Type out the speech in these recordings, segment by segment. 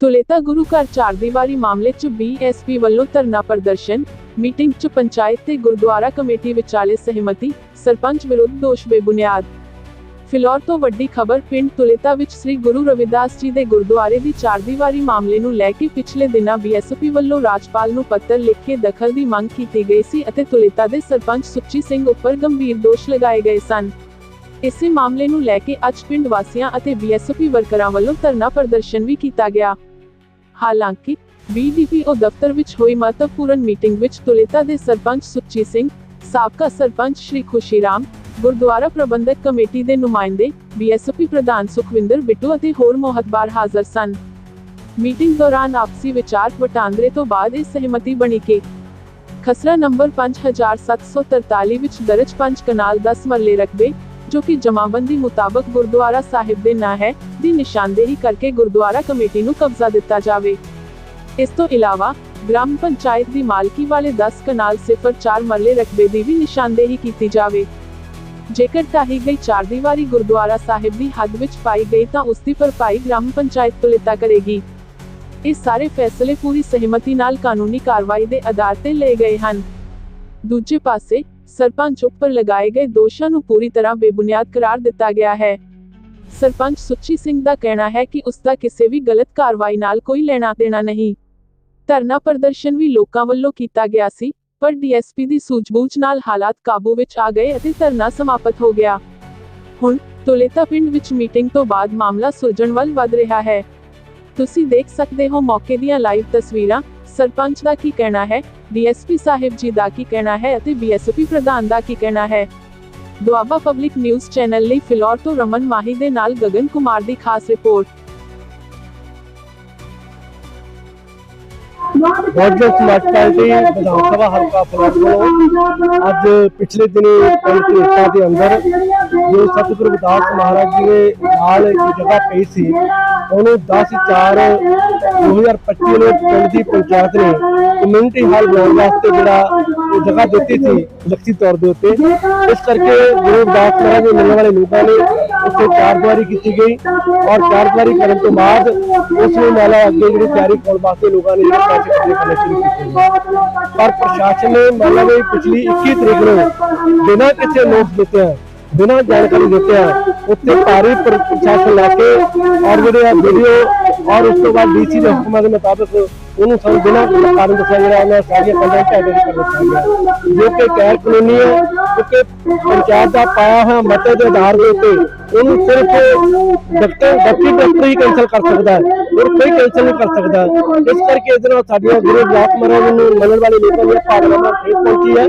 ਤੁਲੇਤਾ ਗੁਰੂ ਘਰ ਚਾਰ ਦੀਵਾਰੀ ਮਾਮਲੇ 'ਚ ਬੀਐਸਪੀ ਵੱਲੋਂ ਧਰਨਾ ਪ੍ਰਦਰਸ਼ਨ, ਮੀਟਿੰਗ 'ਚ ਪੰਚਾਇਤ ਤੇ ਗੁਰਦੁਆਰਾ ਕਮੇਟੀ ਵਿਚਾਲੇ ਸਹਿਮਤੀ, ਸਰਪੰਚ ਵਿਰੁੱਧ ਦੋਸ਼ ਬੇਬੁਨਿਆਦ। ਫਿਲੌਰ ਤੋਂ ਵੱਡੀ ਖਬਰ, ਪਿੰਡ ਤੁਲੇਤਾ ਵਿੱਚ ਸ੍ਰੀ ਗੁਰੂ ਰਵਿਦਾਸ ਜੀ ਦੇ ਗੁਰਦੁਆਰੇ ਦੀ ਚਾਰ ਦੀਵਾਰੀ ਮਾਮਲੇ ਨੂੰ ਲੈ ਕੇ ਪਿਛਲੇ ਦਿਨਾਂ ਬੀਐਸਪੀ ਵੱਲੋਂ ਰਾਜਪਾਲ ਨੂੰ ਪੱਤਰ ਲਿਖ ਕੇ ਦਖਲ ਦੀ ਮੰਗ ਕੀਤੀ ਗਈ ਸੀ ਅਤੇ ਤੁਲੇਤਾ ਦੇ ਸਰਪੰਚ ਸੁੱਚੀ ਸਿੰਘ ਉੱਪਰ ਗੰਭੀਰ ਦੋਸ਼ ਲਗਾਏ ਗਏ ਸਨ। ਇਸੇ ਮਾਮਲੇ ਨੂੰ ਲੈ ਕੇ ਅੱਜ ਪਿੰਡ ਵਾਸੀਆਂ ਅਤੇ ਬੀਐਸਪੀ ਵਰਕਰਾਂ ਵੱਲੋਂ ਧਰਨਾ ਪ੍ਰਦਰਸ਼ਨ ਵੀ ਕੀਤਾ ਗਿਆ। ਹਾਲਾਂਕਿ ਬੀਡੀਪੀਓ ਦਫ਼ਤਰ ਵਿੱਚ ਹੋਈ ਮਹੱਤਵਪੂਰਨ ਮੀਟਿੰਗ ਵਿੱਚ ਤੁਲੇਤਾ ਦੇ ਸਰਪੰਚ ਸੁੱਚੀ ਸਿੰਘ, ਸਾਬਕਾ ਸਰਪੰਚ ਸ਼੍ਰੀ ਖੁਸ਼ੀਰਾਮ, ਗੁਰਦੁਆਰਾ ਪ੍ਰਬੰਧਕ ਕਮੇਟੀ ਦੇ ਨੁਮਾਇੰਦੇ ਬੀਐਸਪੀ ਪ੍ਰਧਾਨ ਸੁਖਵਿੰਦਰ ਬਿੱਟੂ ਅਤੇ ਹੋਰ ਮੋਹਤਬਾਰ ਹਾਜ਼ਰ ਸਨ। ਮੀਟਿੰਗ ਦੌਰਾਨ ਆਪਸੀ ਵਿਚਾਰ ਵਟਾਂਦਰੇ ਤੋਂ ਬਾਅਦ ਇਹ ਸਹਿਮਤੀ ਬਣੀ ਕਿ ਖਸਰਾ ਨੰਬਰ 5743 ਵਿੱਚ ਦਰਜ ਪੰਜ ਕਨਾਲ 10 ਮਰਲੇ ਰਕਬੇ ਜੋ ਕਿ ਜਮਾਬੰਦੀ ਮੁਤਾਬਕ ਗੁਰਦੁਆਰਾ ਸਾਹਿਬ ਦੇ ਨਾਂ ਹੈ, ਦੀ ਨਿਸ਼ਾਨਦੇਹੀ ਕਰਕੇ ਗੁਰਦੁਆਰਾ ਕਮੇਟੀ ਨੂੰ ਕਬਜ਼ਾ ਦਿੱਤਾ ਜਾਵੇ। ਇਸ ਤੋਂ ਇਲਾਵਾ, ਗ੍ਰਾਮ ਪੰਚਾਇਤ ਦੀ ਮਾਲਕੀ ਵਾਲੇ 10 ਕਨਾਲ 04 ਮਰਲੇ ਰਕਬੇ ਦੀ ਵੀ ਨਿਸ਼ਾਨਦੇਹੀ ਕੀਤੀ ਜਾਵੇ। ਜੇਕਰ ਢਾਹੀ ਗਈ ਚਾਰ ਦੀਵਾਰੀ ਗੁਰਦੁਆਰਾ ਸਾਹਿਬ ਦੀ ਹੱਦ ਵਿੱਚ ਪਾਈ ਗਈ ਤਾਂ ਉਸ ਦੀ ਭਰਪਾਈ ਗ੍ਰਾਮ ਪੰਚਾਇਤ ਤੁਲਿਤਾ ਕਰੇਗੀ। ਇਹ ਸਾਰੇ ਫੈਸਲੇ ਪੂਰੀ ਸਹਿਮਤੀ ਨਾਲ ਕਾਨੂੰਨੀ ਕਾਰਵਾਈ ਦੇ ਆਧਾਰ ਤੇ ਲਏ ਗਏ ਹਨ। ਦੂਜੇ ਪਾਸੇ ਸਰਪੰਚ ਉੱਪਰ ਲਗਾਏ ਗਏ ਦੋਸ਼ਾਂ ਨੂੰ ਪੂਰੀ ਤਰ੍ਹਾਂ ਬੇਬੁਨਿਆਦ ਕਰਾਰ ਦਿੱਤਾ ਗਿਆ ਹੈ। ਸਰਪੰਚ ਸੁੱਚੀ ਸਿੰਘ ਦਾ ਕਹਿਣਾ ਹੈ ਕਿ ਉਸ ਦਾ ਕਿਸੇ ਵੀ ਗਲਤ ਕਾਰਵਾਈ ਨਾਲ ਕੋਈ ਲੈਣਾ ਦੇਣਾ ਨਹੀਂ। ਧਰਨਾ ਪ੍ਰਦਰਸ਼ਨ ਵੀ ਲੋਕਾਂ ਵੱਲੋਂ ਕੀਤਾ ਗਿਆ ਸੀ, ਪਰ ਡੀਐਸਪੀ ਦੀ ਸੂਝਬੂਝ ਨਾਲ ਹਾਲਾਤ ਕਾਬੂ ਵਿੱਚ ਆ ਗਏ ਅਤੇ ਧਰਨਾ ਸਮਾਪਤ ਹੋ ਗਿਆ। ਹੁਣ ਤੋਲੇਤਾ ਪਿੰਡ ਵਿੱਚ ਮੀਟਿੰਗ ਤੋਂ ਬਾਅਦ ਮਾਮਲਾ ਸੁਲਝਣ ਵੱਲ ਵਧ ਰਿਹਾ ਹੈ। ਤੁਸੀਂ ਦੇਖ ਸਕਦੇ ਹੋ ਮੌਕੇ ਦੀਆਂ ਲਾਈਵ ਤਸਵੀਰਾਂ ਸਰਪੰਚ ਦਾ ਕੀ ਕਹਿਣਾ ਹੈ? ਡੀਐਸਪੀ ਸਾਹਿਬ ਜੀ ਦਾ ਕੀ ਕਹਿਣਾ ਹੈ ਅਤੇ ਬੀਐਸਪੀ ਪ੍ਰਧਾਨ ਦਾ ਕੀ ਕਹਿਣਾ ਹੈ? ਦੁਆਬਾ ਪਬਲਿਕ ਨਿਊਜ਼ ਚੈਨਲ ਲਈ ਫਿਲੌਰ ਤੋਂ ਰਮਨ ਮਾਹੀ ਦੇ ਨਾਲ ਗਗਨ ਕੁਮਾਰ ਦੀ ਖਾਸ ਰਿਪੋਰਟ। ਬਹੁਜਨ ਸਮਾਜ ਵਿਧਾਨ ਸਭਾ ਹਲਕਾ ਫਲੋਰ ਵੱਲੋਂ। ਅੱਜ ਪਿਛਲੇ ਦਿਨੀ ਪਿੰਡ ਕੇਤਾ ਦੇ ਅੰਦਰ ਜੋ ਸਤਿਗੁਰੂ ਰਵਿਦਾਸ ਮਹਾਰਾਜ ਜੀ ਦੇ ਨਾਲ ਇੱਕ ਜਗ੍ਹਾ ਪਈ ਸੀ ਉਹਨੂੰ 10 4 2025 ਨੂੰ ਪਿੰਡ ਦੀ ਪੰਚਾਇਤ ਨੇ ਕਮਿਊਨਿਟੀ ਹਾਲ ਬਣਾਉਣ ਵਾਸਤੇ ਜਿਹੜਾ ਉਹ ਜਗ੍ਹਾ ਦਿੱਤੀ ਸੀ ਲਖਤੀ ਤੌਰ ਦੇ ਉੱਤੇ ਇਸ ਕਰਕੇ ਗੁਰੂ ਰਵਿਦਾਸ ਮਹਾਰਾਜ ਦੇ ਮਿਲਣ ਵਾਲੇ ਲੋਕਾਂ ਨੇ ਉੱਥੇ ਚਾਰਦੁਆਰੀ ਕੀਤੀ ਗਈ ਔਰ ਚਾਰਦੁਆਰੀ ਕਰਨ ਤੋਂ ਬਾਅਦ ਉਸ ਨੂੰ ਨਾਲਾ ਅੱਗੇ ਜਿਹੜੀ ਤਿਆਰੀ ਕਰਨ ਵਾਸਤੇ ਲੋਕਾਂ ਨੇ ਜਿਹੜੇ ਪੈਸੇ ਇਕੱਠੇ ਕਰਨੇ ਸ਼ੁਰੂ ਕੀਤੇ ਨੇ। ਪਰ ਪ੍ਰਸ਼ਾਸਨ ਨੇ ਮੰਨ ਲਓ ਵੀ ਪਿਛਲੀ 21 ਤਰੀਕ ਨੂੰ ਬਿਨਾਂ ਕਿਸੇ ਨੋਟਿਸ ਦਿੱਤੇ ਬਿਨਾਂ ਜਾਣਕਾਰੀ ਦਿੱਤੇ ਉੱਥੇ ਭਾਰੀ ਪ੍ਰਸ਼ਾਸਨ ਲਾ ਕੇ ਔਰ ਜਿਹੜੇ ਵੀਡੀਓ ਔਰ ਉਸ ਤੋਂ ਬਾਅਦ ਡੀਸੀ ਦੇ ਹੁਕਮਾਂ ਦੇ ਮੁਤਾਬਕ ਉਹਨੂੰ ਸਾਨੂੰ ਬਿਨਾਂ ਕਾਰਨ ਦੱਸਿਆ ਜਿਹੜਾ ਉਹਨਾਂ ਸਾਰੀਆਂ ਕੰਡਾਂ ਢਾਡੇ ਕਰ ਦਿੱਤਾ ਜੋ ਕਿ ਗੈਰ ਕਾਨੂੰਨੀ ਹੈ ਕਿਉਂਕਿ ਪੰਚਾਇਤ ਦਾ ਪਾਇਆ ਹੋਇਆ ਮਤੇ ਦੇ ਆਧਾਰ ਦੇ ਉੱਤੇ ਉਹਨੂੰ ਸਿਰਫ ਡਾਕਟਰ ਡਾਕਟਰੀ ਡਾਕਟਰ ਹੀ ਕੈਂਸਲ ਕਰ ਸਕਦਾ ਹੈ। ਹੋਰ ਕੋਈ ਕੈਂਸਲ ਨਹੀਂ ਕਰ ਸਕਦਾ। ਇਸ ਕਰਕੇ ਇਹਦੇ ਨਾਲ ਸਾਡੀਆਂ ਗੁਰੂ ਗ੍ਰੰਥ ਮਹਾਰਾਜ ਨੂੰ ਮੰਨਣ ਵਾਲੇ ਲੋਕਾਂ ਦੀਆਂ ਭਾਵਨਾਵਾਂ ਠੇਸ ਪਹੁੰਚੀ ਹੈ।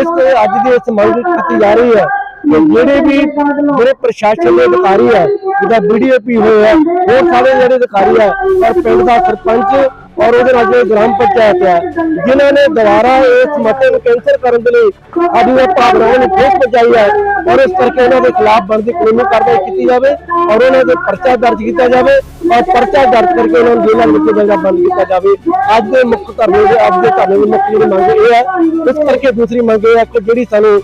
ਇਸ ਤੇ ਅੱਜ ਦੀ ਇਸ ਮੰਗ ਕੀਤੀ ਜਾ ਰਹੀ ਹੈ। ਜਿਹੜੇ ਵੀ ਜਿਹੜੇ ਪ੍ਰਸ਼ਾਸਨ ਦੇ ਅਧਿਕਾਰੀ ਹੈ ਜਿਹਦਾ ਬੀਡੀਓਪੀ ਹੋਏ ਹੈ ਹੋਰ ਸਾਰੇ ਜਿਹੜੇ ਅਧਿਕਾਰੀ ਹੈ ਔਰ ਪਿੰਡ ਦਾ ਸਰਪੰਚ ਔਰ ਉਹਦੇ ਨਾਲ ਜਿਹੜੇ ਗ੍ਰਾਮ ਪੰਚਾਇਤ ਹੈ ਜਿਨ੍ਹਾਂ ਨੇ ਦੁਬਾਰਾ ਇਸ ਮਤੇ ਨੂੰ ਕੈਂਸਲ ਕਰਨ ਦੇ ਲਈ ਸਾਡੀਆਂ ਭਾਵਨਾਵਾਂ ਨੂੰ ਠੇਸ ਪਹੁੰਚਾਈ ਹੈ ਔਰ ਇਸ ਕਰਕੇ ਉਹਨਾਂ ਦੇ ਖਿਲਾਫ ਬਣਦੀ ਕਾਨੂੰਨੀ ਕਾਰਵਾਈ ਕੀਤੀ ਜਾਵੇ ਔਰ ਉਹਨਾਂ ਦੇ ਪਰਚਾ ਦਰਜ ਕੀਤਾ ਜਾਵੇ ਔਰ ਪਰਚਾ ਦਰਜ ਕਰਕੇ ਉਹਨਾਂ ਨੂੰ ਜੇਲ੍ਹਾਂ ਵਿੱਚ ਜਿਹੜਾ ਬੰਦ ਕੀਤਾ ਜਾਵੇ। ਅੱਜ ਦੇ ਮੁੱਖ ਧਰਨੇ ਦੇ ਅੱਜ ਦੇ ਧਰਨੇ ਦੀ ਮੁੱਖ ਜਿਹੜੀ ਮੰਗ ਇਹ ਹੈ ਇਸ ਕਰਕੇ ਦੂਸਰੀ ਮੰਗ ਇਹ ਹੈ ਕਿ ਜਿਹੜੀ ਸਾਨੂੰ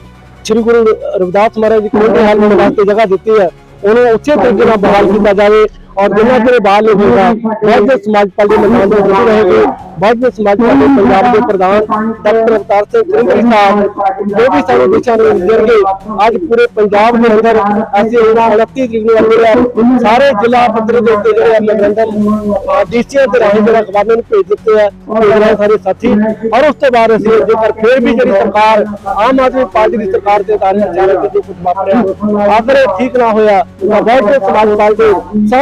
ਸ੍ਰੀ ਗੁਰੂ ਰਵਿਦਾਸ ਮਹਾਰਾਜ ਦੀ ਕਮੇਟੀ ਹਾਲ ਬਣਾਉਣ ਵਾਸਤੇ ਜਗ੍ਹਾ ਦਿੱਤੀ ਹੈ। ਉਹਨੂੰ ਉੱਚੇ ਤਰੀਕੇ ਨਾਲ ਬਹਾਲ ਕੀਤਾ ਜਾਵੇ। ਔਰ ਜਿੰਨਾ ਚਿਰ ਬਹਾਲ ਨਹੀਂ ਹੋਏਗਾ ਬਹੁਜਨ ਸਮਾਜ ਪਾਰਟੀ ਮੈਦਾਨ ਦੇ ਵਿੱਚ ਰਹੇਗੀ ਬਹੁਜਨ ਸਮਾਜ ਪਾਰਟੀ ਪੰਜਾਬ ਦੇ ਪ੍ਰਧਾਨ ਡਾਕਟਰ ਅਵਤਾਰ ਸਿੰਘ ਸਿੰਘ ਸਾਹਿਬ ਜੋ ਵੀ ਸਾਨੂੰ ਦਿਸ਼ਾ ਨਿਰਦੇਸ਼ ਦੇਣਗੇ ਅੱਜ ਪੂਰੇ ਪੰਜਾਬ ਦੇ ਅੰਦਰ ਅਸੀਂ 29 ਤਰੀਕ ਨੂੰ ਅੰਦਰ ਸਾਰੇ ਜ਼ਿਲ੍ਹਾ ਪੱਧਰ ਦੇ ਉੱਤੇ ਜਿਹੜੇ ਮੈਮੋਰੰਡਮ ਡੀਸੀਆਂ ਦੇ ਰਾਹੀਂ ਜਿਹੜਾ ਅਖਬਾਰਾਂ ਨੂੰ ਭੇਜ ਦਿੱਤੇ ਆ ਮੇਰਾ ਸਾਰੇ ਸਾਥੀ ਔਰ ਉਸ ਤੋਂ ਬਾਅਦ ਅਸੀਂ ਜੇਕਰ ਫਿਰ ਵੀ ਜਿਹੜੀ ਸਰਕਾਰ ਆਮ ਆਦਮੀ ਪਾਰਟੀ ਦੀ ਸਰਕਾਰ ਦੇ ਅਧਾਰੇ ਅਚਾਨਕ ਜੇ ਕੁਝ ਵਾਪਰਿਆ ਅਗਰ ਇਹ ਠੀਕ ਨਾ ਹੋਇਆ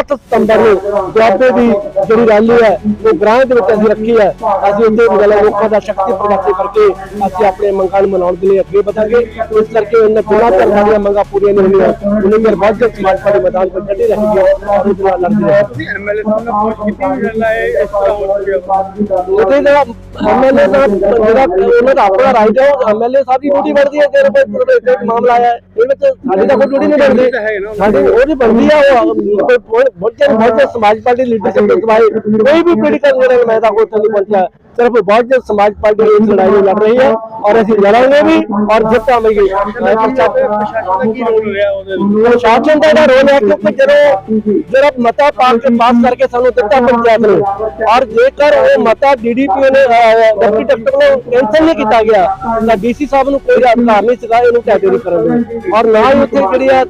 ਤਾਂ ਸਤੰਬਰ ਨੂੰ। ਦੁਆਬੇ ਦੀ ਜਿਹੜੀ ਰੈਲੀ ਹੈ, ਉਹ ਗ੍ਰਾਂਟ ਦੇ ਵਿੱਚ ਅਸੀਂ ਰੱਖੀ ਹੈ। ਅਸੀਂ ਉਹਦੇ ਵਿੱਚ ਲੋਕਾਂ ਦਾ ਸ਼ਕਤੀ ਪ੍ਰਦਰਸ਼ਨ ਕਰਕੇ ਅਸੀਂ ਆਪਣੇ ਮੰਗਾਂ ਨੂੰ ਮਨਾਉਣ ਦੇ ਲਈ ਅੱਗੇ ਵਧਾਂਗੇ। ਇਸ ਕਰਕੇ ਉਹਨਾਂ ਬਿਨਾਂ ਧਰਮਾਂ ਦੀਆਂ ਮੰਗਾਂ ਪੂਰੀਆਂ ਨਹੀਂ ਹੋਈਆਂ। ਉਹਨਾਂ ਦੇ ਬਹੁਤ ਸਮਾਜ ਪਾਰਟੀ ਮੈਦਾਨ ਵਿੱਚ ਡਟੀ ਰਹੇਗੀ ਔਰ ਉਹਦੇ ਨਾਲ ਲੜਦੀ ਰਹੇਗੀ ਤੁਸੀਂ ਐਮਐਲਏ ਸਾਹਿਬ ਨਾਲ ਪੁੱਛ ਕੀਤੀ ਗੱਲ ਹੈ ਇਸ ਤਰ੍ਹਾਂ ਹੋ ਗਿਆ ਉਹਦੇ ਦਾ ਐਮਐਲਏ ਸਾਹਿਬ ਜਿਹੜਾ ਉਹਨਾਂ ਦਾ ਆਪਣਾ ਰਾਈਟ ਹੈ ਐਮਐਲਏ ਸਾਹਿਬ ਦੀ ਡਿਊਟੀ ਬਣਦੀ ਹੈ। ਤੇਰੇ ਕੋਲ ਮਾਮਲਾ ਆਇਆ ਹੈ। ਇਹਦੇ ਵਿੱਚ ਸਾਡੀ ਤਾਂ ਕੋਈ ਡਿਊਟੀ ਨਹੀਂ ਬਣਦੀ। ਸਾਡੀ ਉਹਦੀ ਬਣਦੀ ਆ, ਉਹ ਸਮਾਜ ਪਾਰਟੀ ਲੀਡਰਸ਼ਿਪ ਦੇ ਕੋਈ ਵੀ ਕਰਨ ਜਿਹੜਾ ਮੈਂ ਤਾਂ ਉੱਥੇ ਨਹੀਂ ਪਹੁੰਚਿਆ ਸਿਰਫ ਬਹੁਜਨ ਸਮਾਜ ਪਾਰਟੀ ਇਸ ਲੜਾਈ ਨੂੰ ਲੜ ਰਹੀ ਹੈ ਔਰ ਅਸੀਂ ਲੜਾਂਗੇ ਵੀ ਔਰ ਜਿੱਤਾਂਗੇ ਪ੍ਰਸ਼ਾਸਨ ਦਾ ਇਹਦਾ ਰੋਲ ਹੈ ਕਿਉਂਕਿ ਜਦੋਂ ਜਿਹੜਾ ਮਤਾ ਪਾਸ ਪਾਸ ਕਰਕੇ ਸਾਨੂੰ ਦਿੱਤਾ ਪੰਚਾਇਤ ਨੇ ਔਰ ਜੇਕਰ ਉਹ ਮਤਾ ਡੀਡੀਪੀ ਨੇ ਡਿਪਟੀ ਡਾਕਟਰ ਨੂੰ ਕੈਂਸਲ ਨਹੀਂ ਕੀਤਾ ਗਿਆ, ਤਾਂ ਡੀਸੀ ਸਾਹਿਬ ਨੂੰ ਕੋਈ ਅਧਿਕਾਰ ਨਹੀਂ ਸੀਗਾ, ਇਹਨੂੰ ਕੈਟੇਗਰੀ ਕਰਨ ਦਾ ਔਰ ਨਾ ਹੀ ਉੱਥੇ ਜਿਹੜੀ ਆ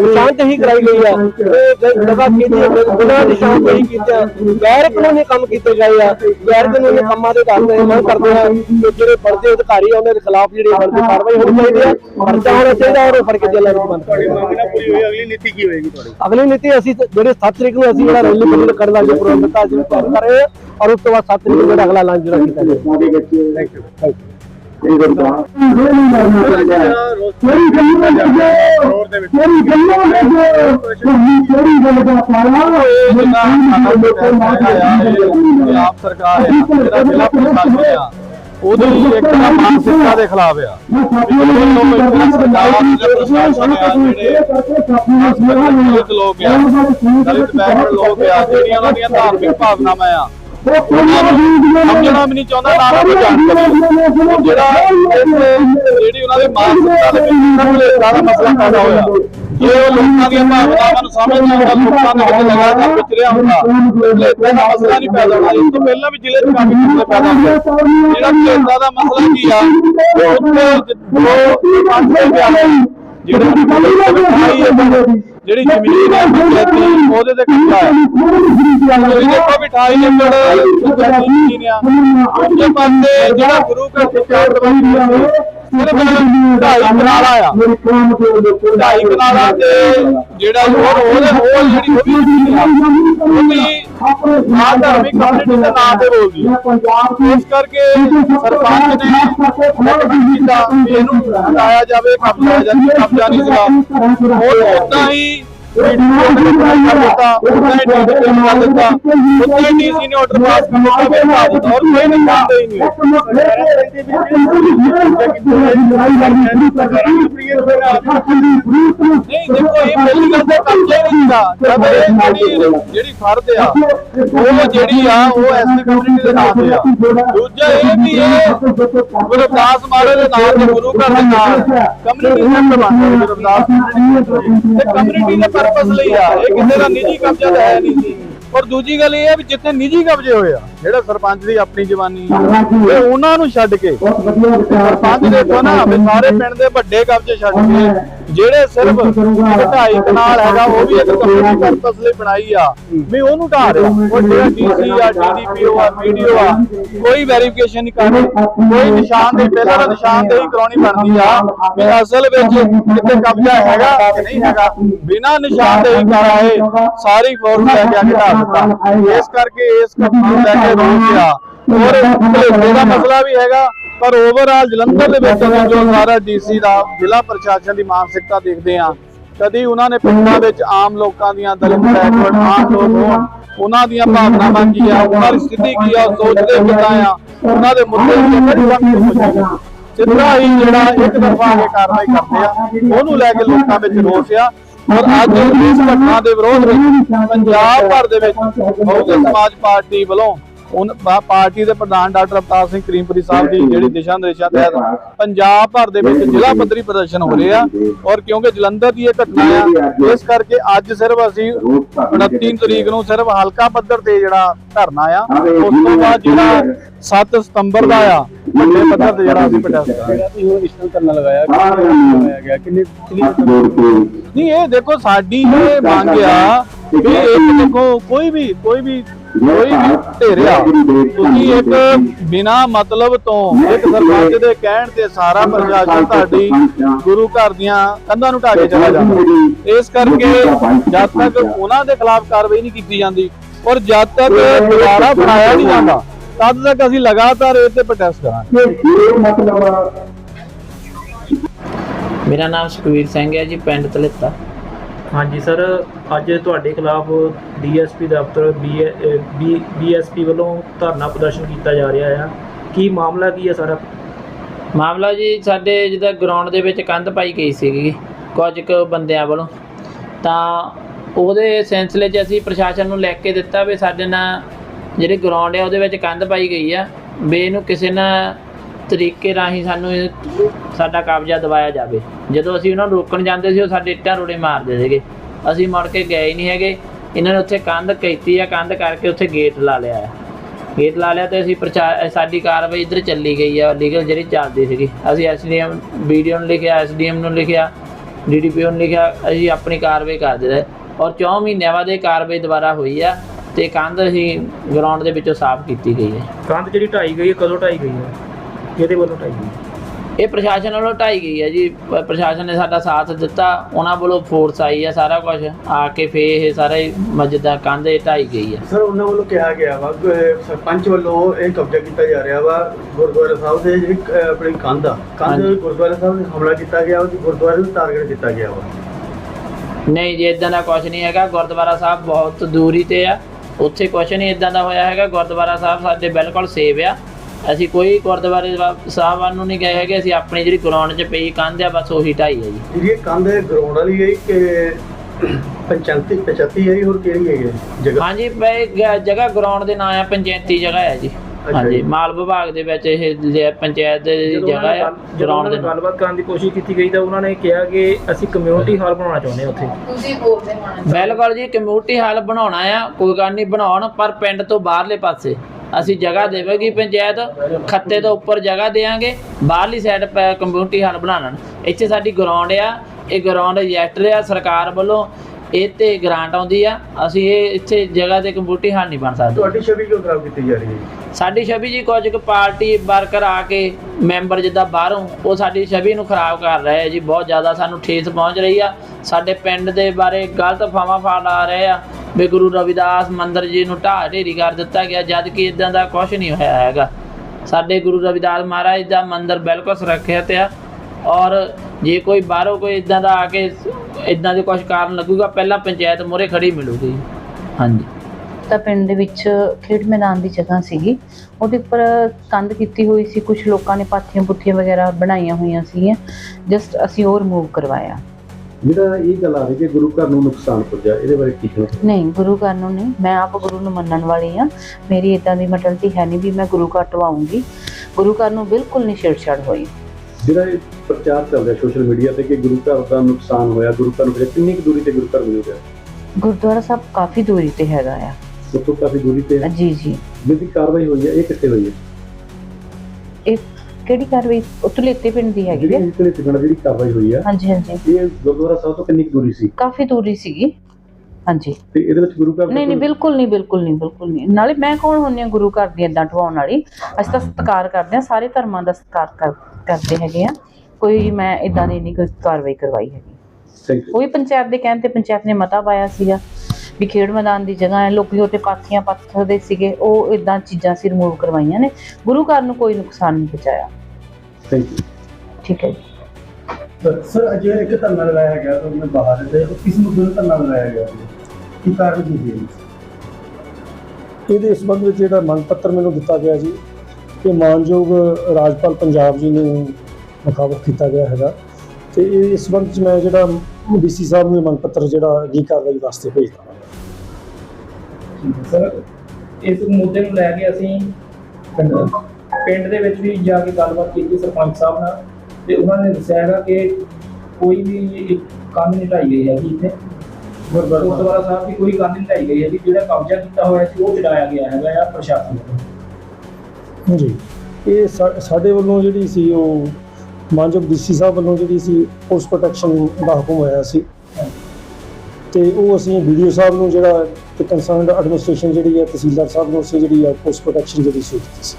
ਨਿਸ਼ਾਨਦੇਹੀ ਕਰਾਈ ਗਈ ਆ। ਇਹ ਜਗ੍ਹਾ ਕੀਤੀ, ਬਿਨਾਂ ਨਿਸ਼ਾਨਦੇਹੀ ਕੀਤੇ। ਗੈਰ ਕਾਨੂੰਨੀ ਕੰਮ ਕੀਤੇ ਗਏ ਆ। ਗੈਰ ਕਾਨੂੰਨੀ ਕੰਮਾਂ ਦੇ ਆਧਾਰ ਤੇ ਮੰਗ ਕਰਦੇ ਆ ਕਿ ਜਿਹੜੇ ਬਣਦੇ ਅਧਿਕਾਰੀ ਆ ਉਹਨਾਂ ਦੇ ਖਿਲਾਫ ਜਿਹੜੀ ਬਣਦੀ ਕਾਰਵਾਈ ਹੋਣੀ ਚਾਹੀਦੀ ਆ। ਪਰਚਾ ਹੋਣਾ ਚਾਹੀਦਾ ਔਰ ਫੜ ਕੇ ਜੇਲ੍ਹਾਂ ਵਿੱਚ ਬੰਦ ਤੁਹਾਡੀ ਮੰਗ ਪੂਰੀ ਹੋਈ ਅਗਲੀ ਨੀਤੀ ਕੀ ਹੋਏਗੀ ਤੁਹਾਡੀ? ਅਗਲੀ ਨੀਤੀ ਅਸੀਂ ਜਿਹੜੇ 7 ਤਰੀਕ ਨੂੰ ਅਸੀਂ ਜਿਹੜਾ ਰੈਲੀ ਬਦਲ ਕਰਨ ਦਾ ਜੋ ਪ੍ਰੋਗਰਾਮ ਦਿੱਤਾ ਅਸੀਂ ਕਰ ਰਹੇ ਹਾਂ। ਔਰ ਉਸ ਤੋਂ ਬਾਅਦ 7 ਤਰੀਕ ਨੂੰ ਜਿਹੜਾ ਅਗਲਾ ਲਾਂਚ ਜਿਹੜਾ ਕੀਤਾ ਜਾਏਗਾ। ਥੈਂਕ ਯੂ ਥੈਂਕ ਰੋਡ ਦੇ ਵਿੱਚ ਆਪ ਸਰਕਾਰ ਹੈ ਜਿਹੜਾ ਜ਼ਿਲ੍ਹਾ ਪ੍ਰਸ਼ਾਸਨ ਆ ਉਹਦੀ ਇੱਕ ਤਾਂ ਮਾਨਸਿਕਤਾ ਦੇ ਖਿਲਾਫ ਆ ਲੋਕ ਦਲਿਤ ਲੋਕ ਜਿਹੜੀਆਂ ਉਹਨਾਂ ਦੀਆਂ ਧਾਰਮਿਕ ਭਾਵਨਾਵਾਂ ਆ ਸਮਝਣਾ ਵੀ ਨਹੀਂ ਚਾਹੁੰਦਾ ਨਾ ਜਿਹੜਾ ਇਸ ਜਿਹੜੀ ਉਹਨਾਂ ਦੇ ਮਾਨਸਿਕਤਾ ਦੇ ਵਿੱਚ ਭੁਲੇਖਾ ਦਾ ਮਸਲਾ ਪੈਦਾ ਹੋਇਆ ਜੇ ਉਹ ਲੋਕਾਂ ਦੀਆਂ ਭਾਵਨਾਵਾਂ ਨੂੰ ਸਮਝਦਾ ਹੁੰਦਾ ਲੋਕਾਂ ਦੇ ਵਿੱਚ ਲਗਾਤਾਰ ਵਿਚਰਿਆ ਹੁੰਦਾ। ਭੁਲੇਖੇ ਦਾ ਮਸਲਾ ਨਹੀਂ ਪੈਦਾ ਹੋਣਾ ਇਸ ਤੋਂ ਪਹਿਲਾਂ ਵੀ ਜ਼ਿਲ੍ਹੇ 'ਚ ਕਾਫੀ ਮਸਲੇ ਪੈਦਾ ਹੋਏ। ਜਿਹੜਾ ਦਾ ਮਸਲਾ ਕੀ ਆ ਉੱਥੇ ਜੋ ਪੰਜ ਜਿਹੜੇ ਜਿਹੜੀ ਜ਼ਮੀਨ ਹੈ ਉਹਦੇ ਤੇ ਕਬਜ਼ਾ ਹੈ। ਤੁਸੀਂ ਦੇਖੋ ਵੀ 28 ਏਕੜ ਜ਼ਮੀਨ ਆ। ਉਹਦੇ ਪਾਸੇ ਜਿਹੜਾ ਗੁਰੂ ਘਰ ਦੀ ਚਾਰ ਦਵਾਈ ਸਿਰਫ ਢਾਈ ਕਨਾਲਾ ਆ। ਢਾਈ ਕਨਾਲਾ ਤੇ ਜਿਹੜਾ ਉਹ ਉਹਦੇ ਉਹ ਜਿਹੜੀ ਉਹ ਆ ਧਾਰਮਿਕ ਕਮਿਊਨਿਟੀ ਦੇ ਨਾਂ ਤੇ ਬੋਲਦੀ ਹੈ ਇਸ ਕਰਕੇ ਸਰਪੰਚ ਨੇ ਕੀਤਾ ਇਹਨੂੰ ਹਟਾਇਆ ਜਾਵੇ ਕਬਜ਼ਾ ਜਾਂ ਕਬਜ਼ਾ ਨਹੀਂ ਸੀਗਾ ਉਹ ਉਦਾਂ ਹੀ ਡੀਸੀ ਨੇ ਆਰਡਰ ਪਾਸ ਕਰ ਦਿੱਤਾ ਵੀ ਹਟਾ ਦਿੱਤਾ ਔਰ ਕੋਈ ਨਹੀਂ ਮੰਨਦਾ ਹੀ ਨਹੀਂ ਨਹੀਂ ਦੇਖੋ ਇਹ ਪਹਿਲੀ ਗੱਲ ਤਾਂ ਕਬਜ਼ਾ ਹੀ ਨਹੀਂ। ਸੀਗਾ ਜਦ ਇਹ ਜਿਹੜੀ ਜਿਹੜੀ ਫਰਦ ਆ ਉਹ ਜਿਹੜੀ ਆ ਉਹ ਐਸੀ ਕਮਿਊਨਿਟੀ ਦੇ ਨਾਮ ਤੇ ਆ ਦੂਜਾ ਇਹ ਵੀ ਇਹ ਗੁਰੂ ਰਵਿਦਾਸ ਮਹਾਰਾਜ ਦੇ ਨਾਮ ਤੇ ਗੁਰੂ ਘਰ ਦੇ ਨਾਮ ਕਮਿਊਨਿਟੀ ਗੁਰੂ ਤੇ ਦੇ ਪਰਪਸ ਲਈ ਆ। ਇਹ ਕਿਸੇ ਦਾ ਨਿੱਜੀ ਕਬਜ਼ਾ ਤਾਂ ਹੈ ਨਹੀਂ। ਔਰ ਦੂਜੀ ਗੱਲ ਇਹ ਹੈ ਵੀ ਜਿੱਥੇ ਨਿੱਜੀ ਕਬਜ਼ੇ ਹੋਏ ਆ ਜਿਹੜਾ ਸਰਪੰਚ ਦੀ ਆਪਣੀ ਜਵਾਨੀ ਤੇ ਉਹਨਾਂ ਨੂੰ ਛੱਡ ਕੇ। ਸਰਪੰਚ ਦੇਖੋ ਨਾ ਵੀ ਸਾਰੇ ਪਿੰਡ ਦੇ ਵੱਡੇ ਕਬਜ਼ੇ ਛੱਡ ਕੇ ਜਿਹੜੇ ਸਿਰਫ ਢਾਈ ਕਨਾਲ ਹੈਗਾ ਉਹ ਵੀ ਇੱਕ ਕਮਿਊਨਿਟੀ ਪਰਪਸ ਲਈ ਬਣਾਈ ਆ ਵੀ ਉਹਨੂੰ ਢਾ ਰਿਹਾ। ਉਹ ਜਿਹੜਾ ਡੀਸੀ ਆ ਡੀਡੀਪੀਓ ਆ ਵੀਡੀਓ ਆ ਕੋਈ ਵੈਰੀਫਿਕੇਸ਼ਨ ਨਹੀਂ ਕਰ ਰਹੇ। ਕੋਈ ਨਿਸ਼ਾਨਦੇਹੀ ਪਹਿਲਾਂ ਤਾਂ ਨਿਸ਼ਾਨਦੇਹੀ ਕਰਾਉਣੀ ਬਣਦੀ ਆ ਵੀ ਅਸਲ ਵਿੱਚ ਕਿਤੇ ਕਬਜ਼ਾ ਹੈਗਾ ਕਿ ਨਹੀਂ ਹੈਗਾ ਬਿਨਾਂ ਨਿਸ਼ਾਨਦੇਹੀ ਕਰਾਏ ਸਾਰੀ ਫੋਰਸ ਲੈ ਕੇ ਆ ਕੇ ਢਾ ਦਿੱਤਾ ਇਸ ਕਰਕੇ ਇਸ ਘਟਨਾ ਨੂੰ ਲੈ ਕੇ ਰੋਸ ਆ। ਔਰ ਭੁਲੇਖੇ ਦਾ ਮਸਲਾ ਵੀ ਹੈਗਾ, ਪਰ ਓਵਰਆਲ ਜਲੰਧਰ ਦੇ ਵਿੱਚ ਜੋ ਸਾਰਾ ਡੀਸੀ ਦਾ ਜ਼ਿਲ੍ਹਾ ਪ੍ਰਸ਼ਾਸਨ ਦੀ ਮਾਨਸਿਕਤਾ ਦੇਖਦੇ ਆ ਕਦੀ ਉਹਨਾਂ ਨੇ ਪਿੰਡਾਂ ਵਿੱਚ ਆਮ ਲੋਕਾਂ ਦੀਆਂ ਦਲਿਤ ਬੈਕਵਰਡ, ਆਮ ਲੋਕ ਹੋਣ, ਉਹਨਾਂ ਦੀਆਂ ਭਾਵਨਾਵਾਂ ਕੀ ਆ, ਉਹਨਾਂ ਦੀ ਸਥਿਤੀ ਕੀ ਆ ਸੋਚਦੇ ਕਿੱਦਾਂ ਆ, ਉਹਨਾਂ ਦੇ ਮੁੱਦੇ ਕੀ ਕਿਹੜੀ ਬੰਦ ਸਿੱਧਾ ਹੀ ਜਿਹੜਾ ਇੱਕ ਦਫ਼ਾ ਆ ਕੇ ਕਾਰਵਾਈ ਕਰਦੇ ਆ, ਉਹਨੂੰ ਲੈ ਕੇ ਲੋਕਾਂ ਵਿੱਚ ਰੋਸ ਆ। ਔਰ ਅੱਜ ਇਸ ਘਟਨਾ ਦੇ ਵਿਰੋਧ ਵਿੱਚ ਪੰਜਾਬ ਭਰ ਦੇ ਵਿੱਚ ਬਹੁਜਨ ਸਮਾਜ ਪਾਰਟੀ ਵੱਲੋਂ ਉਨ ਪਾ- ਪਾਰਟੀ ਦੇ ਪ੍ਰਧਾਨ ਡਾਕਟਰ ਅਵਤਾਰ ਸਿੰਘ ਕਰੀਮਪੁਰੀ ਸਾਹਿਬ ਦੀ ਜਿਹੜੀ ਦਿਸ਼ਾ ਨਿਰਦੇਸ਼ਾਂ ਤਹਿਤ ਪੰਜਾਬ ਭਰ ਦੇ ਵਿੱਚ ਜ਼ਿਲ੍ਹਾ ਪੱਧਰੀ ਪ੍ਰਦਰਸ਼ਨ ਹੋ ਰਹੇ ਆ ਔਰ ਕਿਉਂਕਿ ਜਲੰਧਰ ਦੀ ਇਹ ਘਟਨਾ ਆ ਇਸ ਕਰਕੇ ਅੱਜ ਸਿਰਫ ਅਸੀਂ 29 ਤਰੀਕ ਨੂੰ ਸਿਰਫ ਹਲਕਾ ਪੱਧਰ ਤੇ ਜਿਹੜਾ ਧਰਨਾ ਆ ਉਸ ਤੋਂ ਬਾਅਦ ਜਿਹੜਾ 7 ਸਤੰਬਰ ਦਾ ਆ ਵੱਡੇ ਪੱਧਰ ਤੇ ਜਿਹੜਾ ਅਸੀਂ ਪ੍ਰੋਟੈਸਟ ਕਰਾਂਗੇ ਨੈਸ਼ਨਲ ਕਰਨਾ ਲਗਾਇਆ ਲਗਾਇਆ ਗਿਆ ਕਿੰਨੀ ਨਹੀਂ ਇਹ ਦੇਖੋ ਸਾਡੀ ਇਹ ਮੰਗ ਆ ਵੀ ਇੱਕ ਦੇਖੋ ਕੋਈ ਵੀ ਕੋਈ ਵੀ ਕੋਈ ਵੀ ਢੇਰਿਆ ਤੁਸੀਂ ਇੱਕ ਬਿਨਾ ਮਤਲਬ ਤੋਂ ਇੱਕ ਸਰਪੰਚ ਦੇ ਕਹਿਣ ਤੇ ਸਾਰਾ ਪ੍ਰਸ਼ਾਸਨ ਤੁਹਾਡੀ ਗੁਰੂ ਘਰ ਦੀਆਂ ਕੰਧਾਂ ਨੂੰ ਢਾ ਕੇ ਚਲਾ ਜਾਂਦਾ। ਇਸ ਕਰਕੇ ਜਦ ਤੱਕ ਉਹਨਾਂ ਦੇ ਖਿਲਾਫ ਕਾਰਵਾਈ ਨਹੀਂ ਕੀਤੀ ਜਾਂਦੀ ਔਰ ਜਦ ਤੱਕ ਦੁਬਾਰਾ ਬਣਾਇਆ ਨਹੀਂ ਜਾਂਦਾ ਤਦ ਤੱਕ ਅਸੀਂ ਲਗਾਤਾਰ ਇਹ ਤੇ ਪ੍ਰੋਟੈਸਟ ਕਰਾਂਗੇ। ਮੇਰਾ ਨਾਮ ਸੁਖਵੀਰ ਸਿੰਘ ਹੈ ਜੀ ਪਿੰਡ ਤਲੇਤਾ। ਹਾਂਜੀ ਸਰ ਅੱਜ ਤੁਹਾਡੇ ਖਿਲਾਫ ਡੀਐਸਪੀ ਦਫ਼ਤਰ ਬੀਐਸਪੀ ਵੱਲੋਂ ਧਰਨਾ ਪ੍ਰਦਰਸ਼ਨ ਕੀਤਾ ਜਾ ਰਿਹਾ ਆ। ਕੀ ਮਾਮਲਾ ਕੀ ਹੈ ਸਾਰਾ? ਮਾਮਲਾ ਜੀ ਸਾਡੇ ਜਿਹਦਾ ਗਰਾਊਂਡ ਦੇ ਵਿੱਚ ਕੰਧ ਪਾਈ ਗਈ ਸੀਗੀ ਕੁਝ ਕੁ ਬੰਦਿਆਂ ਵੱਲੋਂ। ਤਾਂ ਉਹਦੇ ਸਿਲਸਿਲੇ 'ਚ ਅਸੀਂ ਪ੍ਰਸ਼ਾਸਨ ਨੂੰ ਲਿਖ ਕੇ ਦਿੱਤਾ ਵੀ ਸਾਡੇ ਨਾਲ ਜਿਹੜੀ ਗਰਾਊਂਡ ਆ, ਉਹਦੇ ਵਿੱਚ ਕੰਧ ਪਾਈ ਗਈ ਆ, ਵੀ ਇਹਨੂੰ ਕਿਸੇ ਨਾ ਤਰੀਕੇ ਰਾਹੀਂ ਸਾਨੂੰ ਇਹ ਸਾਡਾ ਕਬਜ਼ਾ ਦਿਵਾਇਆ ਜਾਵੇ। ਜਦੋਂ ਅਸੀਂ ਉਹਨਾਂ ਨੂੰ ਰੋਕਣ ਜਾਂਦੇ ਸੀ, ਉਹ ਸਾਡੇ ਇੱਟਾਂ ਰੋੜੇ ਮਾਰਦੇ ਸੀਗੇ। ਅਸੀਂ ਮੁੜ ਕੇ ਗਏ ਹੀ ਨਹੀਂ ਹੈਗੇ। ਇਹਨਾਂ ਨੇ ਉੱਥੇ ਕੰਧ ਕੀਤੀ ਆ, ਕੰਧ ਕਰਕੇ ਉੱਥੇ ਗੇਟ ਲਾ ਲਿਆ ਆ। ਗੇਟ ਲਾ ਲਿਆ ਤੇ ਅਸੀਂ ਪ੍ਰਚਾਰ ਸਾਡੀ ਕਾਰਵਾਈ ਇੱਧਰ ਚੱਲੀ ਗਈ ਆ ਲੀਗਲ ਜਿਹੜੀ ਚੱਲਦੀ ਸੀਗੀ। ਅਸੀਂ ਐਸਡੀਐਮ ਵੀਡੀਓ ਨੂੰ ਲਿਖਿਆ ਐਸਡੀਐਮ ਨੂੰ ਲਿਖਿਆ ਡੀਡੀਪੀਓ ਨੂੰ ਲਿਖਿਆ, ਅਸੀਂ ਆਪਣੀ ਕਾਰਵਾਈ ਕਰਦੇ ਰਹੇ। ਔਰ 4 ਮਹੀਨਿਆਂ ਬਾਅਦ ਇਹ ਕਾਰਵਾਈ ਦੁਬਾਰਾ ਹੋਈ ਆ। ਤੇ ਕੰਧ ਅਸੀਂ ਗਰਾਊਂਡ ਦੇ ਵਿੱਚੋਂ ਸਾਫ਼ ਕੀਤੀ ਗਈ ਹੈ। ਕੰਧ ਜਿਹੜੀ ਢਾਈ ਗਈ ਹੈ ਕਦੋਂ ਢਾਈ ਗਈ ਹੈ? ਕਿਹਦੇ ਵੱਲੋਂ ਢਾਈ ਗਈ? ਇਹ ਪ੍ਰਸ਼ਾਸਨ ਵੱਲੋਂ ਢਾਈ ਗਈ ਹੈ ਜੀ। ਪ- ਪ੍ਰਸ਼ਾਸਨ ਨੇ ਸਾਡਾ ਸਾਥ ਦਿੱਤਾ ਉਹਨਾਂ ਵੱਲੋਂ ਫੋਰਸ ਆਈ ਆ ਸਾਰਾ ਕੁਝ ਆ ਕੇ ਫੇ ਇਹ ਸਾਰੇ ਮਸਜਿਦ ਦਾ ਕੰਧ ਇਹ ਢਾਈ ਗਈ ਹੈ। ਸਰ ਉਹਨਾਂ ਵੱਲੋਂ ਕਿਹਾ ਗਿਆ ਵਾ ਕਿ ਸਰਪੰਚ ਵੱਲੋਂ ਇਹ ਕਬਜ਼ਾ ਕੀਤਾ ਜਾ ਰਿਹਾ ਵਾ ਗੁਰਦੁਆਰਾ ਸਾਹਿਬ ਦੇ ਜਿਹੜੀ ਅਹ, ਆਪਣੀ ਕੰਧ ਆ। ਕੰਧ ਹਾਂਜੀ। ਗੁਰਦੁਆਰਾ ਸਾਹਿਬ ਤੇ ਹਮਲਾ ਕੀਤਾ ਗਿਆ ਉਹ ਗੁਰਦੁਆਰੇ ਨੂੰ ਟਾਰਗੇਟ ਕੀਤਾ ਗਿਆ ਵਾ। ਨਹੀਂ ਜੀ ਇਦਾਂ ਦਾ ਕੁਝ ਨਹੀਂ ਹੈਗਾ। ਗੁਰਦੁਆਰਾ ਸਾਹਿਬ ਬਹੁਤ ਦੂਰੀ ਤੇ ਆ। ਉੱਥੇ ਕੁਝ ਨਹੀਂ ਇਦਾਂ ਦਾ ਹੋਇਆ ਹੈਗਾ ਗੁਰਦੁਆਰਾ ਸਾਹਿਬ ਸਾਡੇ ਬਿਲਕੁਲ ਸੇਵ ਆ। ਅਸੀਂ ਕੋਈ ਗੁਰਦੁਆਰੇ ਸਾਹਿਬ ਵੱਲ ਨੂੰ ਨਹੀਂ ਗਏ ਹੈਗੇ ਅਸੀਂ ਆਪਣੀ ਜਿਹੜੀ ਗਰਾਊਂਡ 'ਚ ਪਈ ਕੰਧ ਆ ਬਸ ਉਹੀ ਢਾਈ ਹੈ ਜੀ। ਜਿਹੜੀ ਇਹ ਕੰਧ ਗਰਾਊਂਡ ਵਾਲੀ ਹੈ ਕਿ ਪੰਚਾਇਤੀ ਪੰਚਾਇਤੀ ਹੈ ਹੋਰ ਕਿਹੜੀ ਹੈ ਜਗ੍ਹਾ? ਹਾਂਜੀ ਜਗ੍ਹਾ ਗਰਾਊਂਡ ਦੇ ਨਾਂ ਆ ਪੰਚਾਇਤੀ ਜਗ੍ਹਾ ਹੈ ਜੀ। ਹਾਂਜੀ। ਮਾਲ ਵਿਭਾਗ ਦੇ ਵਿੱਚ ਇਹ ਜ- ਪੰਚਾਇਤ ਦੀ ਜਗ੍ਹਾ ਆ ਗਰਾਊਂਡ ਦੇ ਗੱਲਬਾਤ ਕਰਨ ਦੀ ਕੋਸ਼ਿਸ਼ ਕੀਤੀ ਗਈ ਤਾਂ ਉਹਨਾਂ ਨੇ ਕਿਹਾ ਕਿ ਅਸੀਂ ਕਮਿਊਨਿਟੀ ਹਾਲ ਬਣਾਉਣਾ ਚਾਹੁੰਦੇ ਹਾਂ ਉੱਥੇ। ਬਿਲਕੁਲ ਜੀ ਕਮਿਊਨਿਟੀ ਹਾਲ ਬਣਾਉਣਾ ਆ ਕੋਈ ਗੱਲ ਨਹੀਂ ਬਣਾਉਣ ਪਰ ਪਿੰਡ ਤੋਂ ਬਾਹਰਲੇ ਪਾਸੇ। ਅਸੀਂ ਜਗ੍ਹਾ ਦੇਵੇਗੀ ਪੰਚਾਇਤ ਖੱਤੇ ਤੋਂ ਉੱਪਰ ਜਗ੍ਹਾ ਦੇਾਂਗੇ ਬਾਹਰਲੀ ਸਾਈਡ ਕਮਿਊਨਿਟੀ ਹਾਲ ਬਣਾਉਣ। ਇੱਥੇ ਸਾਡੀ ਗਰਾਊਂਡ ਆ ਇਹ ਗਰਾਊਂਡ ਰਜਿਸਟਰ ਆ ਸਰਕਾਰ ਵੱਲੋਂ। ਇਹ ਤੇ ਗ੍ਰਾਂਟ ਆਉਂਦੀ ਆ ਅਸੀਂ ਇਹ ਇੱਥੇ ਜਗ੍ਹਾ ਤੇ ਕਮਿਊਨਿਟੀ ਹਾਲ ਨਹੀਂ ਬਣ ਸਕਦੇ। ਤੁਹਾਡੀ ਛਵੀ ਕਿਉਂ ਖਰਾਬ ਕੀਤੀ ਜਾ ਰਹੀ ਹੈ? ਸਾਡੀ ਛਵੀ ਜੀ ਕੁਝ ਕੁ ਪਾਰਟੀ ਵਰਕਰ ਆ ਕੇ ਮੈਂਬਰ ਜਿੱਦਾਂ ਬਾਹਰੋਂ ਉਹ ਸਾਡੀ ਛਵੀ ਨੂੰ ਖਰਾਬ ਕਰ ਰਹੇ ਆ ਜੀ ਬਹੁਤ ਜ਼ਿਆਦਾ ਸਾਨੂੰ ਠੇਸ ਪਹੁੰਚ ਰਹੀ ਆ। ਸਾਡੇ ਪਿੰਡ ਦੇ ਬਾਰੇ ਗਲਤ ਫਾਵਾਂ ਫੈਲਾ ਰਹੇ ਆ। ਵੀ ਗੁਰੂ ਰਵਿਦਾਸ ਮੰਦਿਰ ਜੀ ਨੂੰ ਢਾਹ ਢੇਰੀ ਕਰ ਦਿੱਤਾ ਗਿਆ ਜਦ ਕਿ ਇਦਾਂ ਦਾ ਕੁਝ ਨਹੀਂ ਹੋਇਆ ਹੈਗਾ। ਸਾਡੇ ਗੁਰੂ ਰਵਿਦਾਸ ਮਹਾਰਾਜ ਦਾ ਮੰਦਿਰ ਬਿਲਕੁਲ ਸੁਰੱਖਿਅਤ ਆ। ਔਰ ਜੇ ਕੋਈ ਬਾਹਰੋਂ ਕੋਈ ਇਦਾਂ ਦਾ ਆ ਕੇ ਇਦਾਂ ਦੇ ਕੁਝ ਕਾਰਨ ਲੱਗੂਗਾ ਪਹਿਲਾਂ ਪੰਚਾਇਤ ਮੋਰੇ ਖੜੀ ਮਿਲੂਗੀ। ਹਾਂਜੀ। ਤਾਂ ਪਿੰਡ ਦੇ ਵਿੱਚ ਖੇਡ ਮੈਦਾਨ ਦੀ ਜਗ੍ਹਾ ਸੀਗੀ। ਉਹਦੇ ਉੱਪਰ ਕੰਧ ਕੀਤੀ ਹੋਈ ਸੀ ਕੁਝ ਲੋਕਾਂ ਨੇ ਪਾਥੀਆਂ ਪੁੱਥੀਆਂ ਵਗੈਰਾ ਬਣਾਈਆਂ ਹੋਈਆਂ ਸੀਗੀਆਂ। ਜਸਟ ਅਸੀਂ ਉਹ ਰਿਮੂਵ ਕਰਵਾਇਆ। ਜਿਹੜਾ ਇਹ ਗੱਲ ਆ ਰਹੀ ਕਿ ਗੁਰੂ ਘਰ ਨੂੰ ਨੁਕਸਾਨ ਪੁੱਜਾ ਇਹਦੇ ਬਾਰੇ ਕੀ ਕਹਿਣਾ ਨਹੀਂ ਗੁਰੂ ਘਰ ਨੂੰ ਨਹੀਂ ਮੈਂ ਆਪ ਗੁਰੂ ਨੂੰ ਮੰਨਣ ਵਾਲੀ ਆ ਮੇਰੀ ਇਦਾਂ ਦੀ ਮਟਲਟੀ ਹੈ ਨਹੀਂ ਵੀ ਮੈਂ ਗੁਰੂ ਘਰ ਟਵਾਉਂਗੀ ਗੁਰੂ ਘਰ ਨੂੰ ਬਿਲਕੁਲ ਨਹੀਂ ਛੇੜਛਾੜ ਹੋਈ। ਜਿਹੜਾ ਇਹ ਪ੍ਰਚਾਰ ਚੱਲ ਰਿਹਾ ਸੋਸ਼ਲ ਮੀਡੀਆ ਤੇ ਕਿ ਗੁਰੂ ਘਰ ਦਾ ਨੁਕਸਾਨ ਹੋਇਆ ਗੁਰੂ ਘਰ ਨੂੰ ਫਿਰ ਕਿੰਨੀ ਕੁ ਦੂਰੀ ਤੇ ਗੁਰੂ ਘਰ ਮਿਲੂਗਾ ਗੁਰਦੁਆਰਾ ਸਾਹਿਬ ਕਾਫੀ ਦੂਰੀ ਤੇ ਹੈਗਾ ਆ। ਉੱਥੋਂ ਕਾਫੀ ਦੂਰੀ ਤੇ? ਹੈ ਜੀ ਜੀ। ਜਿਹਦੀ ਕਾਰਵਾਈ ਹੋਈ ਹੈ ਇਹ ਕਿੱਥੇ ਹੋਈ ਹੈ? ਇਹ ਕਿਹੜੀ ਕਾਰਵਾਈ? ਉਤਲੇਤੇ ਪਿੰਡ ਦੀ ਹੈਗੀ ਜਿਹੜੀ ਹੈ। ਇਤਨੇ ਤਿਗਣਾ ਜਿਹੜੀ ਕਾਰਵਾਈ ਹੋਈ ਹੈ ਹਾਂਜੀ ਹਾਂਜੀ। ਇਹ ਗੁਰਦੁਆਰਾ ਸਾਹਿਬ ਤੋਂ ਕਿੰਨੀ ਕੁ ਦੂਰੀ ਸੀ? ਕਾਫੀ ਦੂਰੀ ਸੀਗੀ। ਹਾਂਜੀ। ਤੇ ਇਹਦੇ ਵਿੱਚ ਗੁਰੂ ਘਰ ਦਾ ਨਹੀਂ ਨਹੀਂ ਕੋਈ- ਬਿਲਕੁਲ ਨਹੀਂ ਬਿਲਕੁਲ ਨਹੀਂ ਬਿਲਕੁਲ ਨਹੀਂ। ਨਾਲੇ ਮੈਂ ਕੌਣ ਹੁੰਨੀ ਆ ਗੁਰੂ ਘਰ ਦੀ ਇਦਾਂ ਢਵਾਉਣ ਵਾਲੀ? ਅਸੀਂ ਤਾਂ ਸਤਿਕਾਰ ਕਰਦੇ ਆ ਸਾਰੇ ਧਰਮਾਂ ਦਾ ਸਤਿਕਾਰ ਕਰ- ਕਰਦੇ ਹੈਗੇ ਆ ਕੋਈ ਮੈਂ ਇਦਾਂ ਦੀ ਨਹੀਂ ਕੋਈ ਕਾਰਵਾਈ ਕਰਵਾਈ ਹੈਗੀ। ਵੀ ਪੰਚਾਇਤ ਦੇ ਕਹਿਣ ਤੇ ਪੰਚਾਇਤ ਨੇ ਮਤਾ ਪਾਇਆ ਸੀਗਾ ਵੀ ਖੇਡ ਮੈਦਾਨ ਦੀ ਜਗ੍ਹਾ ਹੈ ਲੋਕੀ ਉੱਤੇ ਪਾਥੀਆਂ ਪੱਥਰ ਸੀਗੇ ਉਹ ਇਦਾਂ ਚੀਜ਼ਾਂ ਸੀ ਰਿਮੂਵ ਕਰਵਾਈਆਂ ਨੇ। ਗੁਰੂ ਘਰ ਨੂੰ ਕੋਈ ਨੁਕਸਾਨ ਨਹੀਂ ਪਹੁੰਚਾਇਆ. ਠੀਕ ਹੈ ਜੀ। ਸਰ ਅਜੇ ਇੱਕ ਧਰਨਾ ਲਗਾਇਆ ਗਿਆ ਤਾਂ ਮੈਂ ਬਾਹਰ ਤੇ ਕਿਸ ਮੁੱਦੇ ਨੂੰ ਧਰਨਾ ਲਗਾਇਆ ਗਿਆ? ਕੀ ਕਾਰਨ ਕੀ ਸੀ? ਇਹਦੇ ਸੰਬੰਧ ਵਿੱਚ ਜਿਹੜਾ ਮੰਗ ਪੱਤਰ ਮੈਨੂੰ ਦਿੱਤਾ ਗਿਆ ਜੀ ਕਿ ਮਾਨਯੋਗ ਰਾਜਪਾਲ ਪੰਜਾਬ ਜੀ ਨੂੰ ਮੁਖਾਬਤ ਕੀਤਾ ਗਿਆ ਹੈਗਾ। ਤੇ ਇਹ ਇਸ ਸੰਬੰਧ ਵਿੱਚ ਮੈਂ ਜਿਹੜਾ ਡੀਸੀ ਸਾਹਿਬ ਨੂੰ ਮੰਗ ਪੱਤਰ ਜਿਹੜਾ ਅਗਲੀ ਕਾਰਵਾਈ ਵਾਸਤੇ ਭੇਜਦਾ ਹਾਂ। ਸਰ ਇਸ ਮੁੱਦੇ ਨੂੰ ਲੈ ਕੇ ਅਸੀਂ ਪਿੰਡ ਦੇ ਵਿੱਚ। ਵੀ ਜਾ ਕੇ ਗੱਲਬਾਤ ਕੀਤੀ ਸਰਪੰਚ ਸਾਹਿਬ ਨਾਲ ਤੇ ਉਹਨਾਂ ਨੇ ਦੱਸਿਆ ਹੈਗਾ ਕਿ ਕੋਈ ਵੀ ਇੱਕ ਕੰਧ ਨਹੀਂ ਢਾਈ ਗਈ ਹੈਗੀ ਇੱਥੇ। ਗੁਰਦੁਆਰਾ ਸਾਹਿਬ ਦੀ ਕੋਈ ਕੰਧ ਨਹੀਂ ਢਾਈ ਗਈ ਹੈਗੀ। ਜਿਹੜਾ ਕਬਜ਼ਾ ਕੀਤਾ ਹੋਇਆ ਸੀ ਉਹ ਛਡਾਇਆ ਗਿਆ ਹੈਗਾ ਆ ਪ੍ਰਸ਼ਾਸਨ ਵੱਲੋਂ। ਜੀ ਇਹ ਸਾਡੇ ਵੱਲੋਂ ਜਿਹੜੀ ਸੀ ਉਹ ਮਾਨਯੋਗ ਡੀਸੀ ਸਾਹਿਬ ਵੱਲੋਂ ਜਿਹੜੀ ਸੀ ਪੁਲਿਸ ਪ੍ਰੋਟੈਕਸ਼ਨ ਦਾ ਹੁਕਮ ਹੋਇਆ ਸੀ ਤੇ ਉਹ ਅਸੀਂ ਵੀਡੀਓ ਸਾਹਿਬ ਨੂੰ ਜਿਹੜਾ ਤੇ ਕੰਸਰਨਡ ਐਡਮਿਨਿਸਟ੍ਰੇਸ਼ਨ ਜਿਹੜੀ ਹੈ, ਤਹਿਸੀਲਦਾਰ ਸਾਹਿਬ ਨੂੰ ਅਸੀਂ ਜਿਹੜੀ ਹੈ ਪੁਲਿਸ ਪ੍ਰੋਟੈਕਸ਼ਨ ਜਿਹੜੀ ਸੀ ਦਿੱਤੀ ਸੀ।